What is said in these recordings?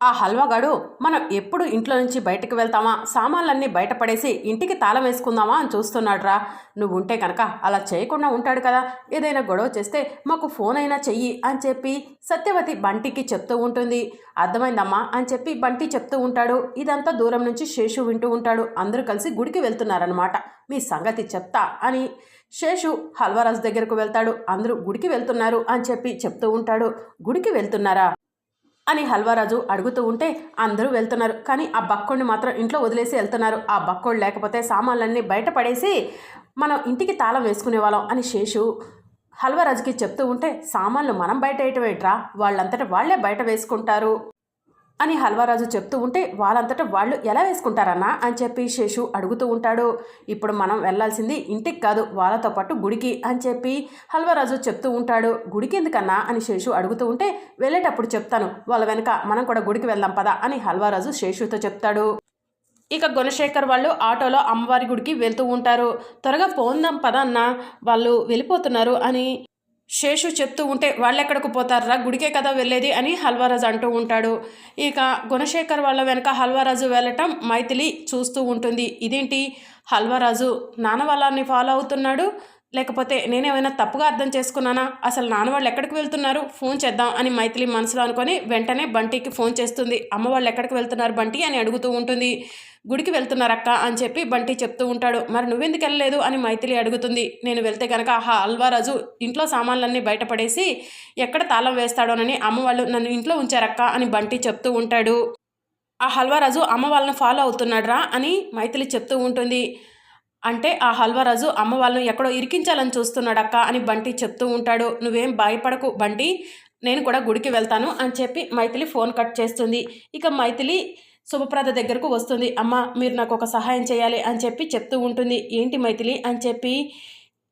ఆ హల్వాగాడు మనం ఎప్పుడు ఇంట్లో నుంచి బయటకు వెళ్తామా? సామాన్లన్నీ బయటపడేసి ఇంటికి తాళం వేసుకుందామా అని చూస్తున్నాడురా. నువ్వు ఉంటే కనుక అలా చేయకుండా ఉంటాడు కదా. ఏదైనా గొడవ చేస్తే మాకు ఫోన్ అయినా చెయ్యి అని చెప్పి సత్యవతి బంటికి చెప్తూ ఉంటుంది. అర్థమైందమ్మా అని చెప్పి బంటి చెప్తూ ఉంటాడు. ఇదంతా దూరం నుంచి శేషు వింటూ ఉంటాడు. అందరూ కలిసి గుడికి వెళ్తున్నారనమాట మీ సంగతి చెప్తా అని శేషు హల్వారాజు దగ్గరకు వెళ్తాడు. అందరూ గుడికి వెళ్తున్నారు అని చెప్పి చెప్తూ ఉంటాడు. గుడికి వెళ్తున్నారా? అని హల్వారాజు అడుగుతూ ఉంటే అందరూ వెళ్తున్నారు. కానీ ఆ బక్కోడిని మాత్రం ఇంట్లో వదిలేసి వెళ్తున్నారు. ఆ బక్కోడు లేకపోతే సామాన్లన్నీ బయట పడేసి మనం ఇంటికి తాళం వేసుకునే వాళ్ళం అని శేషు హల్వారాజుకి చెప్తూ ఉంటే సామాన్లు మనం బయట వేయటం ఏంట్రా వాళ్ళంతటా వాళ్ళే బయట వేసుకుంటారు. అని హల్వారాజు చెప్తూ ఉంటే వాళ్ళంతటా వాళ్ళు ఎలా వేసుకుంటారన్నా అని చెప్పి శేషు అడుగుతూ ఉంటాడు. ఇప్పుడు మనం వెళ్ళాల్సింది ఇంటికి కాదు వాళ్ళతో పాటు గుడికి అని చెప్పి హల్వారాజు చెప్తూ ఉంటాడు. గుడికి ఎందుకన్నా అని శేషు అడుగుతూ ఉంటే వెళ్ళేటప్పుడు చెప్తాను. వాళ్ళ వెనక మనం కూడా గుడికి వెళ్దాం పదా అని హల్వారాజు శేషుతో చెప్తాడు. ఇక గుణశేఖర్ వాళ్ళు ఆటోలో అమ్మవారి గుడికి వెళ్తూ ఉంటారు. త్వరగా పోందాం పదన్నా వాళ్ళు వెళ్ళిపోతున్నారు అని శేషు చెప్తూ ఉంటే వాళ్ళు ఎక్కడికి పోతారా గుడికే కదా వెళ్ళేది అని హల్వారాజు అంటూ ఉంటాడు. ఇక గుణశేఖర్ వాళ్ళ వెనక హల్వారాజు వెళ్ళటం మైథిలి చూస్తూ ఉంటుంది. ఇదేంటి? హల్వారాజు నాన్న వాళ్ళని ఫాలో అవుతున్నాడు? లేకపోతే నేనేమైనా తప్పుగా అర్థం చేసుకున్నానా? అసలు నాన్న వాళ్ళు ఎక్కడికి వెళ్తున్నారు? ఫోన్ చేద్దాం అని మైథిలి మనసులో అనుకొని వెంటనే బంటికి ఫోన్ చేస్తుంది. అమ్మ వాళ్ళు ఎక్కడికి వెళ్తున్నారు బంటి అని అడుగుతూ ఉంటుంది. గుడికి వెళ్తున్నారక్క అని చెప్పి బంటి చెప్తూ ఉంటాడు. మరి నువ్వెందుకు వెళ్ళలేదు? అని మైథిలి అడుగుతుంది. నేను వెళ్తే కనుక ఆ అల్వారాజు ఇంట్లో సామాన్లన్నీ బయటపడేసి ఎక్కడ తాళం వేస్తాడోనని అమ్మ వాళ్ళు నన్ను ఇంట్లో ఉంచారక్క అని బంటి చెప్తూ ఉంటాడు. ఆ హల్వారాజు అమ్మ వాళ్ళని ఫాలో అవుతున్నాడ్రా? అని మైథిలి చెప్తూ ఉంటుంది. అంటే ఆ హల్వారాజు అమ్మ వాళ్ళని ఎక్కడో ఇరికించాలని చూస్తున్నాడక్క? అని బంటి చెప్తూ ఉంటాడు. నువ్వేం భయపడకు బంటి నేను కూడా గుడికి వెళ్తాను అని చెప్పి మైథిలి ఫోన్ కట్ చేస్తుంది. ఇక మైథిలి శుభప్రద దగ్గరకు వస్తుంది. అమ్మ మీరు నాకు ఒక సహాయం చేయాలి అని చెప్పి చెప్తూ ఉంటుంది. ఏంటి మైథిలి? అని చెప్పి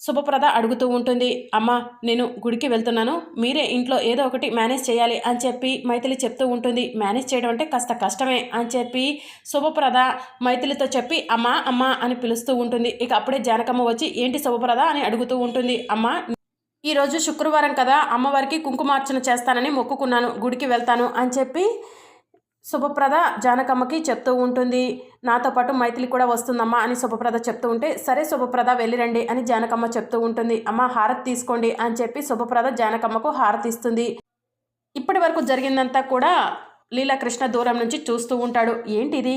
శుభప్రద అడుగుతూ ఉంటుంది. అమ్మ నేను గుడికి వెళ్తున్నాను. మీరే ఇంట్లో ఏదో ఒకటి మేనేజ్ చేయాలి అని చెప్పి మైథిలి చెప్తూ ఉంటుంది. మేనేజ్ చేయడం అంటే కాస్త కష్టమే అని చెప్పి శుభప్రద మైథిలితో చెప్పి అమ్మ అమ్మ అని పిలుస్తూ ఉంటుంది. ఇక అప్పుడే జానకమ్మ వచ్చి ఏంటి శుభప్రద? అని అడుగుతూ ఉంటుంది. అమ్మ ఈరోజు శుక్రవారం కదా అమ్మవారికి కుంకుమార్చన చేస్తానని మొక్కుకున్నాను. గుడికి వెళ్తాను అని చెప్పి శుభప్రద జానకమ్మకి చెప్తూ ఉంటుంది. నాతో పాటు మైథిలి కూడా వస్తుందమ్మా అని శుభప్రద చెప్తూ ఉంటే సరే శుభప్రద వెళ్ళిరండి అని జానకమ్మ చెప్తూ ఉంటుంది. అమ్మ హారతి తీసుకోండి అని చెప్పి శుభప్రద జానకమ్మకు హారతి ఇస్తుంది. ఇప్పటి వరకు జరిగిందంతా కూడా లీలాకృష్ణ దూరం నుంచి చూస్తూ ఉంటాడు. ఏంటిది?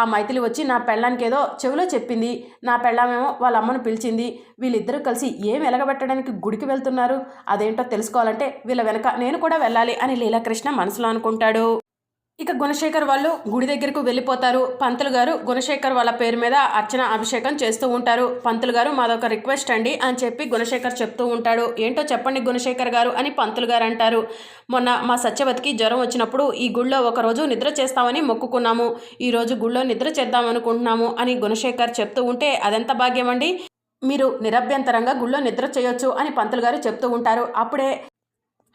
ఆ మైథిలి వచ్చి నా పెళ్ళానికి ఏదో చెవిలో చెప్పింది. నా పెళ్ళామేమో వాళ్ళ అమ్మను పిలిచింది. వీళ్ళిద్దరూ కలిసి ఏం వెలగబెట్టడానికి గుడికి వెళ్తున్నారు? అదేంటో తెలుసుకోవాలంటే వీళ్ళ వెనక నేను కూడా వెళ్ళాలి అని లీలాకృష్ణ మనసులో అనుకుంటాడు. ఇక గుణశేఖర్ వాళ్ళు గుడి దగ్గరకు వెళ్ళిపోతారు. పంతులు గారు గుణశేఖర్ వాళ్ళ పేరు మీద అర్చన అభిషేకం చేస్తూ ఉంటారు. పంతులు గారు మాదొక రిక్వెస్ట్ అండి అని చెప్పి గుణశేఖర్ చెప్తూ ఉంటాడు. ఏంటో చెప్పండి గుణశేఖర్ గారు అని పంతులు గారు అంటారు. మొన్న మా సత్యవతికి జ్వరం వచ్చినప్పుడు ఈ గుళ్ళో ఒకరోజు నిద్ర చేస్తామని మొక్కుకున్నాము. ఈరోజు గుళ్ళో నిద్ర చేద్దాం అనుకుంటున్నాము అని గుణశేఖర్ చెప్తూ ఉంటే అదెంత భాగ్యం అండి? మీరు నిరభ్యంతరంగా గుళ్ళో నిద్ర చేయొచ్చు అని పంతులు గారు చెప్తూ ఉంటారు. అప్పుడే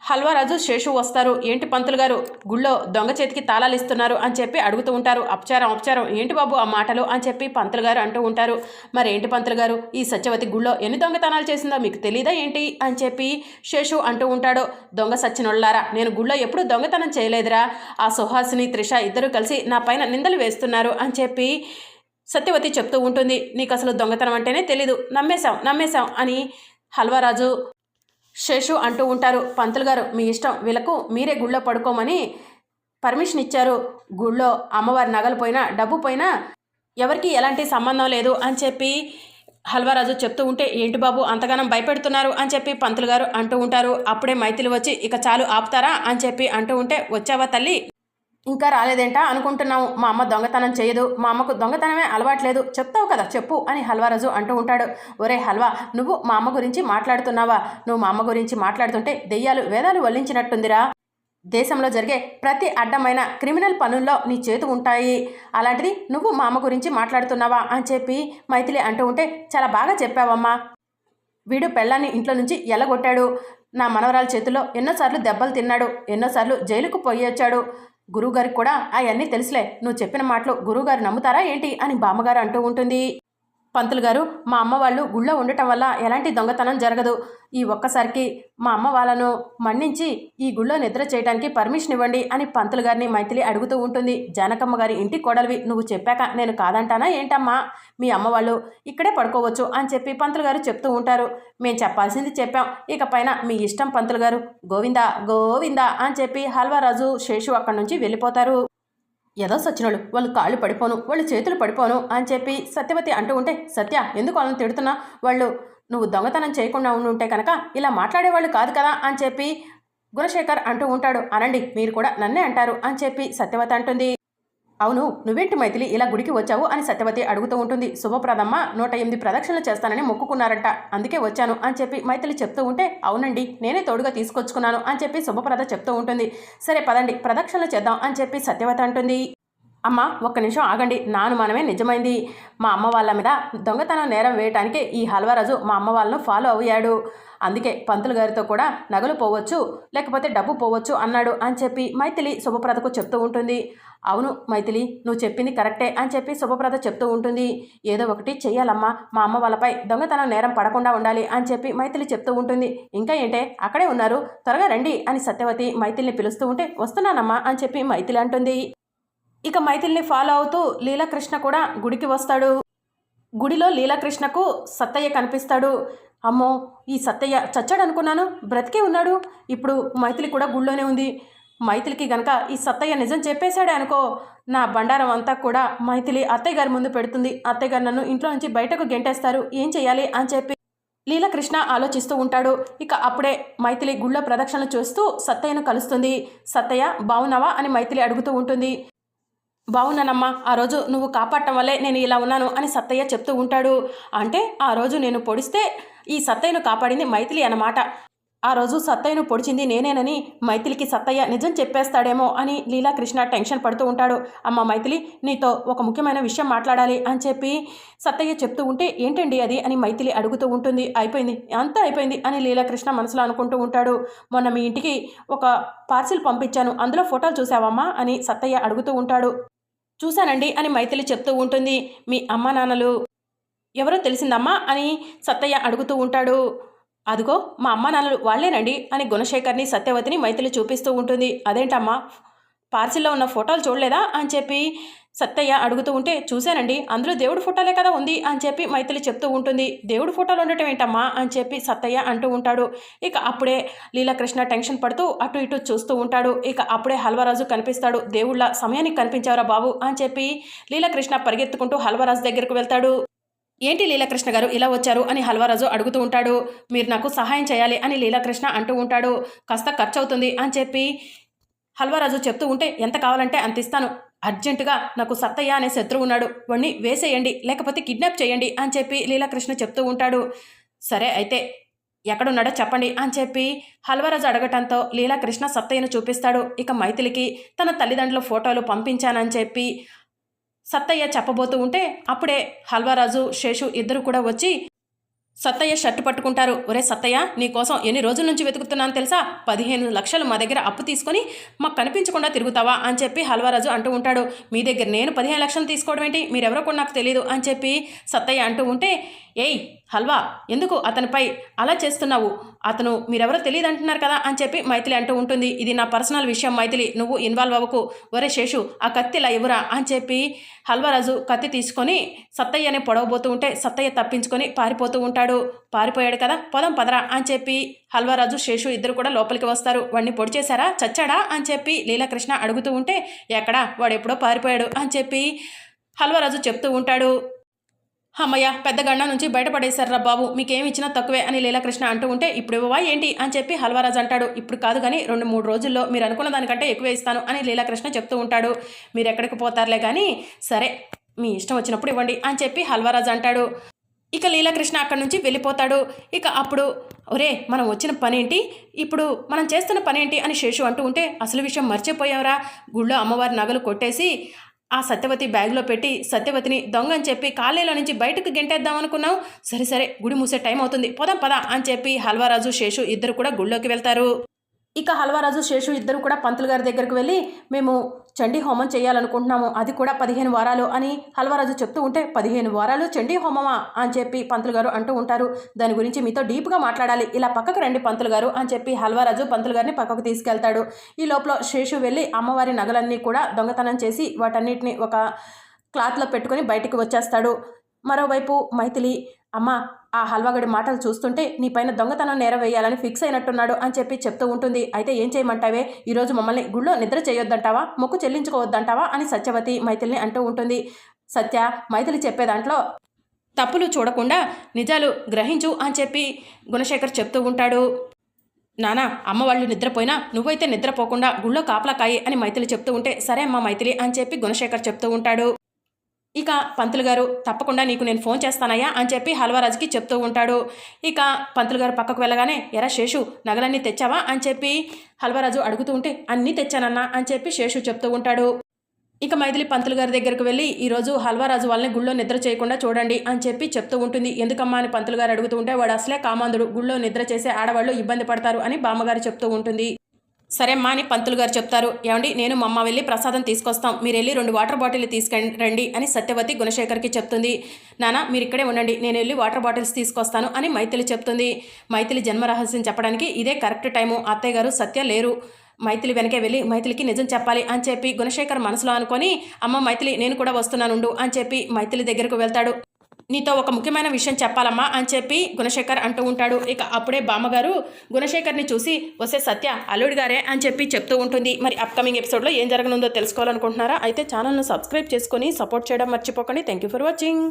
హల్వారాజు శేషు వస్తారు. ఏంటి పంతులు గారు? గుళ్ళో దొంగ చేతికి తాళాలు ఇస్తున్నారు అని చెప్పి అడుగుతూ ఉంటారు. అపచారం అపచారం. ఏంటి బాబు ఆ మాటలు అని చెప్పి పంతులు గారు అంటూ ఉంటారు. మరి ఏంటి పంతులు గారు? ఈ సత్యవతి గుళ్ళో ఎన్ని దొంగతనాలు చేసిందో మీకు తెలియదా ఏంటి? అని చెప్పి శేషు అంటూ ఉంటాడు. దొంగ సచ్చినొళ్ళారా నేను గుళ్ళో ఎప్పుడు దొంగతనం చేయలేదురా. ఆ సుహాసిని త్రిష ఇద్దరు కలిసి నా పైన నిందలు వేస్తున్నారు అని చెప్పి సత్యవతి చెప్తూ ఉంటుంది. నీకు అసలు దొంగతనం అంటేనే తెలీదు. నమ్మేశాం నమ్మేశాం అని హల్వారాజు శేషు అంటూ ఉంటారు పంతులు గారు మీ ఇష్టం. వీళ్ళకు మీరే గుళ్ళో పడుకోమని పర్మిషన్ ఇచ్చారు. గుళ్ళో అమ్మవారి నగలు పోయినా డబ్బు పోయినా ఎవరికి ఎలాంటి సంబంధం లేదు అని చెప్పి హల్వారాజు చెప్తూ ఉంటే ఏంటి బాబు అంతగానం భయపెడుతున్నారు అని చెప్పి పంతులు గారు అంటూ ఉంటారు. అప్పుడే మైథిలి వచ్చి ఇక చాలు ఆపుతారా అని చెప్పి అంటూ ఉంటే వచ్చావా తల్లి? ఇంకా రాలేదేంటా? అనుకుంటున్నాము మా అమ్మ దొంగతనం చేయదు. మా అమ్మకు దొంగతనమే అలవాట్లేదు. చెప్తావు కదా చెప్పు అని హల్వారాజు అంటూ ఉంటాడు. ఒరే హల్వా నువ్వు మా అమ్మ గురించి మాట్లాడుతున్నావా? నువ్వు మా అమ్మ గురించి మాట్లాడుతుంటే దెయ్యాలు వేదాలు వల్లించినట్టుందిరా. దేశంలో జరిగే ప్రతి అడ్డమైన క్రిమినల్ పనుల్లో నీ చేతు ఉంటాయి. అలాంటిది నువ్వు మా అమ్మ గురించి మాట్లాడుతున్నావా అని చెప్పి మైథిలి అంటూ ఉంటే చాలా బాగా చెప్పావమ్మా. వీడు పెళ్ళాన్ని ఇంట్లో నుంచి ఎలగొట్టాడు. నా మనవరాల చేతిలో ఎన్నోసార్లు దెబ్బలు తిన్నాడు. ఎన్నోసార్లు జైలుకు పోయి వచ్చాడు. గురువుగారికి కూడా అవన్నీ తెలుసులే. నువ్వు చెప్పిన మాటలు గురువుగారు నమ్ముతారా ఏంటి అని బామ్మగారు అంటూ ఉంటుంది. పంతులు గారు మా అమ్మ వాళ్ళు గుళ్ళో ఉండటం వల్ల ఎలాంటి దొంగతనం జరగదు. ఈ ఒక్కసారికి మా అమ్మ వాళ్ళను మన్నించి ఈ గుళ్ళో నిద్ర చేయడానికి పర్మిషన్ ఇవ్వండి అని పంతులు గారిని మైథిలి అడుగుతూ ఉంటుంది. జానకమ్మ గారి ఇంటి కోడలివి నువ్వు చెప్పాక నేను కాదంటానా ఏంటమ్మా? మీ అమ్మ వాళ్ళు ఇక్కడే పడుకోవచ్చు అని చెప్పి పంతులు గారు చెప్తూ ఉంటారు. మేము చెప్పాల్సింది చెప్పాం. ఇక పైన మీ ఇష్టం పంతులు గారు. గోవిందా గోవిందా అని చెప్పి హల్వారాజు శేషు అక్కడి నుంచి వెళ్ళిపోతారు. ఏదో సచ్చినోళ్ళు వాళ్ళు కాళ్ళు పడిపోను వాళ్ళు చేతులు పడిపోను అని చెప్పి సత్యవతి అంటూ ఉంటే సత్య ఎందుకు వాళ్ళని తిడుతున్నా? వాళ్ళు నువ్వు దొంగతనం చేయకుండా ఉండి ఉంటే కనుక ఇలా మాట్లాడేవాళ్ళు కాదు కదా? అని చెప్పి గుణశేఖర్ అంటూ ఉంటాడు. అనండి మీరు కూడా నన్నే అంటారు అని చెప్పి సత్యవతి అంటుంది. అవును నువ్వేంటి మైథిలి? ఇలా గుడికి వచ్చావు అని సత్యవతి అడుగుతూ ఉంటుంది. శుభప్రదమ్మ నూట ఎనిమిది ప్రదక్షిణలు చేస్తానని మొక్కుకున్నారంట. అందుకే వచ్చాను అని చెప్పి మైథిలి చెప్తూ ఉంటే అవునండి నేనే తోడుగా తీసుకొచ్చుకున్నాను అని చెప్పి శుభప్రద చెప్తూ ఉంటుంది. సరే పదండి ప్రదక్షిణలు చేద్దాం అని చెప్పి సత్యవతి అంటుంది. అమ్మ ఒక్క నిమిషం ఆగండి. నా అనుమానమే నిజమైంది. మా అమ్మ వాళ్ళ మీద దొంగతనం నేరం వేయటానికి ఈ హల్వరాజు మా అమ్మ వాళ్ళను ఫాలో అయ్యాడు. అందుకే పంతులు గారితో కూడా నగలు పోవచ్చు లేకపోతే డబ్బు పోవచ్చు అన్నాడు అని చెప్పి మైథిలి శుభప్రదకు చెప్తూ ఉంటుంది. అవును మైథిలి నువ్వు చెప్పింది కరెక్టే అని చెప్పి శుభప్రద చెప్తూ ఉంటుంది. ఏదో ఒకటి చెయ్యాలమ్మా మా అమ్మ వాళ్ళపై దొంగతనం నేరం పడకుండా ఉండాలి అని చెప్పి మైథిలి చెప్తూ ఉంటుంది. ఇంకా ఏంటే అక్కడే ఉన్నారు త్వరగా రండి అని సత్యవతి మైథిలిని పిలుస్తూ ఉంటే వస్తున్నానమ్మా అని చెప్పి మైథిలి అంటుంది. ఇక మైథిల్ని ఫాలో అవుతూ లీలాకృష్ణ కూడా గుడికి వస్తాడు. గుడిలో లీలాకృష్ణకు సత్తయ్య కనిపిస్తాడు. అమ్మో ఈ సత్తయ్య చచ్చాడు అనుకున్నాను బ్రతికే ఉన్నాడు. ఇప్పుడు మైథిలి కూడా గుళ్ళోనే ఉంది. మైథిలికి గనక ఈ సత్తయ్య నిజం చెప్పేశాడే అనుకో నా బండారం అంతా కూడా మైథిలి అత్తయ్య గారి ముందు పెడుతుంది. అత్తయ్య గారు నన్ను ఇంట్లో నుంచి బయటకు గెంటేస్తారు. ఏం చేయాలి అని చెప్పి లీలకృష్ణ ఆలోచిస్తూ ఉంటాడు. ఇక అప్పుడే మైథిలి గుళ్ళో ప్రదక్షిణలు చూస్తూ సత్తయ్యను కలుస్తుంది. సత్తయ్య బావున్నావా అని మైథిలి అడుగుతూ ఉంటుంది. బాగున్నానమ్మా. ఆ రోజు నువ్వు కాపాడటం వల్లే నేను ఇలా ఉన్నాను అని సత్తయ్య చెప్తూ ఉంటాడు. అంటే ఆ రోజు నేను పొడిస్తే ఈ సత్తయ్యను కాపాడింది మైథిలి అన్నమాట. ఆ రోజు సత్తయ్యను పొడిచింది నేనేనని మైథిలికి సత్తయ్య నిజం చెప్పేస్తాడేమో అని లీలాకృష్ణ టెన్షన్ పడుతూ ఉంటాడు. అమ్మ మైథిలి నీతో ఒక ముఖ్యమైన విషయం మాట్లాడాలి అని చెప్పి సత్తయ్య చెప్తూ ఉంటే ఏంటండి అది అని మైథిలి అడుగుతూ ఉంటుంది. అయిపోయింది. అంతా అయిపోయింది అని లీలాకృష్ణ మనసులో అనుకుంటూ ఉంటాడు. మొన్న మీ ఇంటికి ఒక పార్సిల్ పంపించాను. అందులో ఫోటోలు చూసావమ్మా అని సత్తయ్య అడుగుతూ ఉంటాడు. చూశానండి అని మైథిలి చెప్తూ ఉంటుంది. మీ అమ్మ నాన్నలు ఎవరో తెలిసిందమ్మా అని సత్తయ్య అడుగుతూ ఉంటాడు. అదిగో మా అమ్మ నాన్నలు వాళ్ళేనండి అని గుణశేఖర్ని సత్యవతిని మైథిలి చూపిస్తూ ఉంటుంది. అదేంటమ్మా? పార్సిల్లో ఉన్న ఫోటోలు చూడలేదా అని చెప్పి సత్తయ్య అడుగుతూ ఉంటే చూశానండి అందులో దేవుడి ఫోటోలే కదా ఉంది అని చెప్పి మైథిలి చెప్తూ ఉంటుంది. దేవుడి ఫోటోలు ఉండటం ఏంటమ్మా? అని చెప్పి సత్తయ్య అంటూ ఉంటాడు. ఇక అప్పుడే లీలాకృష్ణ టెన్షన్ పడుతూ అటు ఇటు చూస్తూ ఉంటాడు. ఇక అప్పుడే హల్వరాజు కనిపిస్తాడు. దేవుళ్ళ సమయానికి కనిపించావరా బాబు అని చెప్పి లీలాకృష్ణ పరిగెత్తుకుంటూ హల్వరాజు దగ్గరకు వెళ్తాడు. ఏంటి లీలాకృష్ణ గారు ఇలా వచ్చారు? అని హల్వరాజు అడుగుతూ ఉంటాడు. మీరు నాకు సహాయం చేయాలి అని లీలాకృష్ణ అంటూ ఉంటాడు. కాస్త ఖర్చు అవుతుంది అని చెప్పి హల్వారాజు చెప్తూ ఉంటే ఎంత కావాలంటే అంత ఇస్తాను. అర్జెంటుగా నాకు సత్తయ్య అనే శత్రువు ఉన్నాడు. వాణ్ణి వేసేయండి లేకపోతే కిడ్నాప్ చేయండి అని చెప్పి లీలాకృష్ణ చెప్తూ ఉంటాడు. సరే అయితే ఎక్కడున్నాడో చెప్పండి అని చెప్పి హల్వరాజు అడగటంతో లీలాకృష్ణ సత్తయ్యను చూపిస్తాడు. ఇక మైథిలికి తన తల్లిదండ్రుల ఫోటోలు పంపించానని చెప్పి సత్తయ్య చెప్పబోతూ ఉంటే అప్పుడే హల్వరాజు శేషు ఇద్దరు కూడా వచ్చి సత్తయ్య షర్టు పట్టుకుంటారు. ఒరే సత్తయ్య నీకోసం ఎన్ని రోజుల నుంచి వెతుకుతున్నాను తెలుసా? పదిహేను లక్షలు మా దగ్గర అప్పు తీసుకొని మాకు కనిపించకుండా తిరుగుతావా? అని చెప్పి హల్వారాజు అంటూ ఉంటాడు. మీ దగ్గర నేను పదిహేను లక్షలు తీసుకోవడం ఏంటి? మీరెవరో కూడా నాకు తెలియదు అని చెప్పి సత్తయ్య అంటూ ఉంటే ఏయ్ హల్వా ఎందుకు అతనిపై అలా చేస్తున్నావు? అతను మీరెవరో తెలియదు అంటున్నారు కదా అని చెప్పి మైథిలి అంటూ ఉంటుంది. ఇది నా పర్సనల్ విషయం మైథిలి నువ్వు ఇన్వాల్వ్ అవ్వకు. ఒరే శేషు ఆ కత్తి ఇలా ఇవ్వరా అని చెప్పి హల్వారాజు కత్తి తీసుకొని సత్తయ్యనే పొడవబోతూ ఉంటే సత్తయ్య తప్పించుకొని పారిపోతూ ఉంటాడు. పారిపోయాడు కదా పొదం పదరా అని చెప్పి హల్వారాజు శేషు ఇద్దరు కూడా లోపలికి వస్తారు. వాడిని పొడి చేశారా చచ్చాడా అని చెప్పి లీలాకృష్ణ అడుగుతూ ఉంటే ఎక్కడా వాడు ఎప్పుడో పారిపోయాడు అని చెప్పి హల్వారాజు చెప్తూ ఉంటాడు. అమ్మయ్య పెద్ద గండ నుంచి బయటపడేశారా బాబు. మీకేమిచ్చినా తక్కువే అని లీలాకృష్ణ అంటూ ఉంటే ఇప్పుడు ఇవ్వవా ఏంటి? అని చెప్పి హల్వరాజు అంటాడు. ఇప్పుడు కాదు కానీ రెండు మూడు రోజుల్లో మీరు అనుకున్న దానికంటే ఎక్కువ ఇస్తాను అని లీలాకృష్ణ చెప్తూ ఉంటాడు. మీరు ఎక్కడికి పోతారులే కానీ సరే మీ ఇష్టం వచ్చినప్పుడు ఇవ్వండి అని చెప్పి హల్వారాజ్ అంటాడు. ఇక లీలాకృష్ణ అక్కడి నుంచి వెళ్ళిపోతాడు. ఇక అప్పుడు ఒరే మనం వచ్చిన పనేంటి ఇప్పుడు మనం చేస్తున్న పనేంటి అని శేషు అంటూ ఉంటే అసలు విషయం మర్చిపోయావరా. గుళ్ళో అమ్మవారి నగలు కొట్టేసి ఆ సత్యవతి బ్యాగ్లో పెట్టి సత్యవతిని దొంగ అని చెప్పి కాలేలో నుంచి బయటకు గెంటేద్దామనుకున్నాం సరే సరే గుడి మూసే టైం అవుతుంది. పదం పద అని చెప్పి హల్వారాజు శేషు ఇద్దరు కూడా గుళ్ళోకి వెళ్తారు. ఇక హల్వారాజు శేషు ఇద్దరు కూడా పంతులు గారి దగ్గరకు వెళ్ళి మేము చండీ హోమం చేయాలనుకుంటున్నాము అది కూడా పదిహేను వారాలు అని హల్వరాజు చెప్తూ ఉంటే పదిహేను వారాలు చండీ హోమమా అని చెప్పి పంతులు గారు అంటూ ఉంటారు. దాని గురించి మీతో డీప్గా మాట్లాడాలి. ఇలా పక్కకు రండి పంతులు గారు అని చెప్పి హల్వరాజు పంతులు గారిని పక్కకు తీసుకెళ్తాడు. ఈ లోపల శేషు వెళ్ళి అమ్మవారి నగలన్నీ కూడా దొంగతనం చేసి వాటన్నిటిని ఒక క్లాత్లో పెట్టుకొని బయటికి వచ్చేస్తాడు. మరోవైపు మైథిలి అమ్మ ఆ హల్వాగడి మాటలు చూస్తుంటే నీ పైన దొంగతనం నేరవేయాలని ఫిక్స్ అయినట్టున్నాడు అని చెప్పి చెప్తూ ఉంటుంది. అయితే ఏం చేయమంటావే? ఈరోజు మమ్మల్ని గుళ్ళో నిద్ర చేయొద్దంటావా? మొక్కు చెల్లించుకోవద్దంటావా? అని సత్యవతి మైథిలిని అంటూ ఉంటుంది. సత్య మైథిలి చెప్పే దాంట్లో తప్పులు చూడకుండా నిజాలు గ్రహించు అని చెప్పి గుణశేఖర్ చెప్తూ ఉంటాడు. నానా అమ్మ వాళ్ళు నిద్రపోయినా నువ్వైతే నిద్రపోకుండా గుళ్ళో కాపలా కాయి అని మైథిలి చెప్తూ ఉంటే సరే అమ్మ మైథిలి అని చెప్పి గుణశేఖర్ చెప్తూ ఉంటాడు. ఇక పంతులు గారు తప్పకుండా నీకు నేను ఫోన్ చేస్తానయ్యా అని చెప్పి హల్వరాజుకి చెప్తూ ఉంటాడు. ఇక పంతులు గారు పక్కకు వెళ్ళగానే ఎరా శేషు నగలన్నీ తెచ్చావా? అని చెప్పి హల్వరాజు అడుగుతూ ఉంటే అన్నీ తెచ్చానన్నా అని చెప్పి శేషు చెప్తూ ఉంటాడు. ఇక మైథిలి పంతులు గారి దగ్గరకు వెళ్ళి ఈరోజు హల్వారాజు వాళ్ళని గుళ్ళో నిద్ర చేయకుండా చూడండి అని చెప్పి చెప్తూ ఉంటుంది. ఎందుకమ్మా అని పంతులు గారు అడుగుతూ ఉంటే వాడు అసలే కామాంధుడు గుళ్ళో నిద్ర చేసే ఆడవాళ్ళు ఇబ్బంది పడతారు అని బామ్మగారు చెప్తూ ఉంటుంది. సరే అమ్మా అని పంతులు గారు చెప్తారు. ఏమండి నేను మా అమ్మ వెళ్ళి ప్రసాదం తీసుకొస్తాం. మీరు వెళ్ళి రెండు వాటర్ బాటిల్ తీసుకెళ్ళి రండి అని సత్యవతి గుణశేఖర్కి చెప్తుంది. నానా మీరు ఇక్కడే ఉండండి. నేను వెళ్ళి వాటర్ బాటిల్స్ తీసుకొస్తాను అని మైథిలి చెప్తుంది. మైథిలి జన్మ రహస్యం చెప్పడానికి ఇదే కరెక్ట్ టైము. అత్తయ్య గారు సత్య లేరు. మైథిలి వెనకే వెళ్ళి మైథిలికి నిజం చెప్పాలి అని చెప్పి గుణశేఖర్ మనసులో అనుకొని అమ్మ మైథిలి నేను కూడా వస్తున్నానుండు అని చెప్పి మైథిలి దగ్గరకు వెళ్తాడు. నీతో ఒక ముఖ్యమైన విషయం చెప్పాలమ్మా అని చెప్పి గుణశేఖర్ అంటూ ఉంటాడు. ఇక అప్పుడే బామ్మగారు గుణశేఖర్ని చూసి వస్తే సత్య అల్లుడి గారే అని చెప్పి చెప్తూ ఉంటుంది. మరి అప్కమింగ్ ఎపిసోడ్లో ఏం జరగనుందో తెలుసుకోవాలనుకుంటున్నారా? అయితే ఛానల్ను సబ్స్క్రైబ్ చేసుకొని సపోర్ట్ చేయడం మర్చిపోకండి. Thank you for watching